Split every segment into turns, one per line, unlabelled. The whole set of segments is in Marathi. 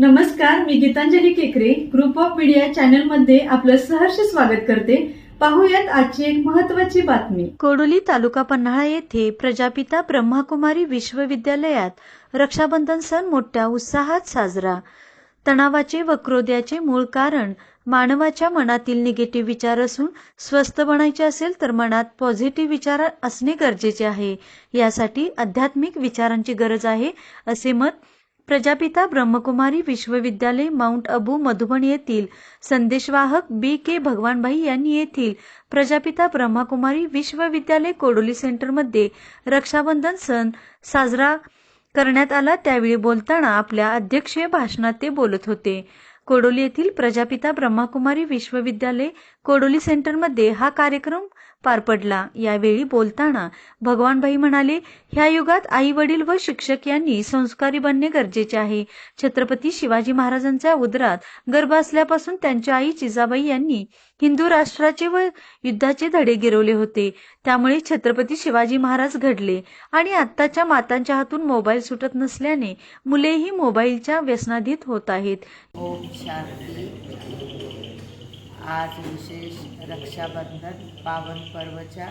नमस्कार मी गीतांजली केकरे. ग्रुप ऑफ मीडिया चॅनलमध्ये आपलं सहर्ष स्वागत करते. पाहूयात आजची एक महत्वाची बातमी.
कोडोली तालुका पन्हाळा येथे प्रजापिता ब्रह्माकुमारी विश्वविद्यालयात रक्षाबंधन सण मोठ्या उत्साहात साजरा. तणावाचे व क्रोध्याचे मूळ कारण मानवाच्या मनातील निगेटिव्ह विचार असून स्वस्थ बनायचे असेल तर मनात पॉझिटिव्ह विचार असणे गरजेचे आहे. यासाठी आध्यात्मिक विचारांची गरज आहे असे मत प्रजापिता ब्रह्मकुमारी विश्वविद्यालय माउंट अबू मधुबन येथील संदेशवाहक बी के भगवानभाई यांनी येथील प्रजापिता ब्रह्मकुमारी विश्वविद्यालय कोडोली सेंटरमध्ये रक्षाबंधन सण साजरा करण्यात आला. त्यावेळी बोलताना आपल्या अध्यक्षीय भाषणात ते बोलत होते. कोडोली येथील प्रजापिता ब्रह्माकुमारी विश्वविद्यालय कोडोली सेंटरमध्ये हा कार्यक्रम पार पडला. यावेळी बोलताना भगवानभाई म्हणाले ह्या युगात आई वडील व शिक्षक यांनी संस्कारी बनणे गरजेचे आहे. छत्रपती शिवाजी महाराजांच्या उदरात गर्भ असल्यापासून त्यांच्या आई जिजाबाई यांनी हिंदू राष्ट्राचे व युद्धाचे धडे गिरवले होते. त्यामुळे छत्रपती शिवाजी महाराज घडले आणि आत्ताच्या मातांच्या हातून मोबाईल सुटत नसल्याने मुलेही मोबाईलच्या व्यसनाधीत होत आहेत.
शांती आज विशेष रक्षाबंधन पावन पर्वच्या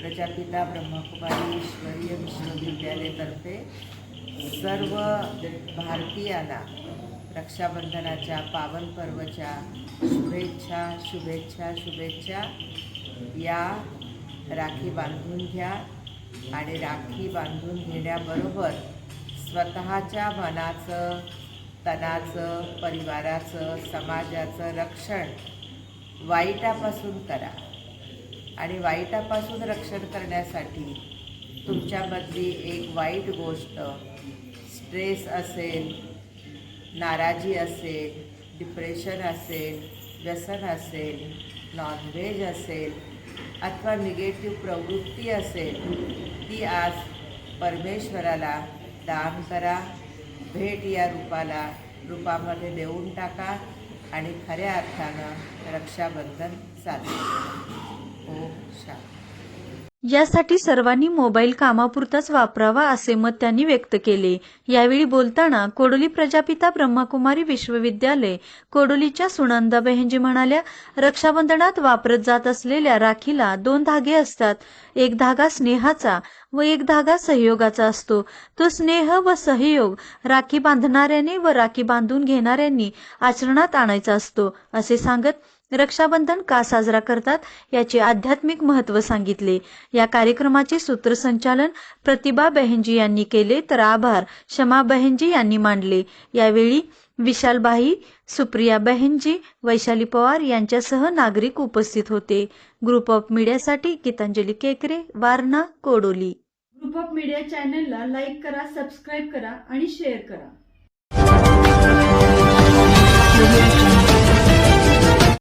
प्रजापिता ब्रह्मकुमारी ईश्वरीय विश्वविद्यालयातर्फे सर्व भारतीयांना रक्षाबंधनाच्या पावन पर्वच्या शुभेच्छा शुभेच्छा शुभेच्छा. या राखी बांधून घ्या आणि राखी बांधून घेण्याबरोबर स्वतःच्या मनाचं तनाचं परिवाराचं समाजाचं रक्षण वाईटापासून करा. आणि वाईटापासून रक्षण करण्यासाठी तुमच्यामधली एक वाईट गोष्ट स्ट्रेस असेल नाराजी असेल डिप्रेशन असेल व्यसन असेल नॉनव्हेज असेल अथवा निगेटिव्ह प्रवृत्ती असेल ती आज परमेश्वराला दान करा. भेट या रूपाला रूपामध्ये देऊन टाका आणि खऱ्या अर्थानं रक्षाबंधन साजरे करा. ओम शांती
यासाठी सर्वांनी मोबाईल कामापुरताच वापरावा असे मत त्यांनी व्यक्त केले. यावेळी बोलताना कोडोली प्रजापिता ब्रह्माकुमारी विश्वविद्यालय कोडोलीच्या सुनंदा बहेंजी म्हणाल्या रक्षाबंधनात वापरत जात असलेल्या राखीला दोन धागे असतात. एक धागा स्नेहाचा व एक धागा सहयोगाचा असतो. तो स्नेह व सहयोग राखी बांधणाऱ्याने व राखी बांधून घेणाऱ्यांनी आचरणात आणायचा असतो असे सांगत रक्षाबंधन का साजरा करतात याचे आध्यात्मिक महत्त्व सांगितले. या कार्यक्रमाचे सूत्रसंचालन प्रतिभा बहेंजी यांनी केले तर आभार. शमा बहेंजी यांनी मांडले. यावेळी विशालबाई सुप्रिया बहेंजी वैशाली पवार यांच्यासह नागरिक उपस्थित होते. Group of मीडियासाठी Geetanjali Kekare Warana Kodoli.
Group of media चॅनलला लाईक करा सबस्क्राईब करा आणि शेअर करा.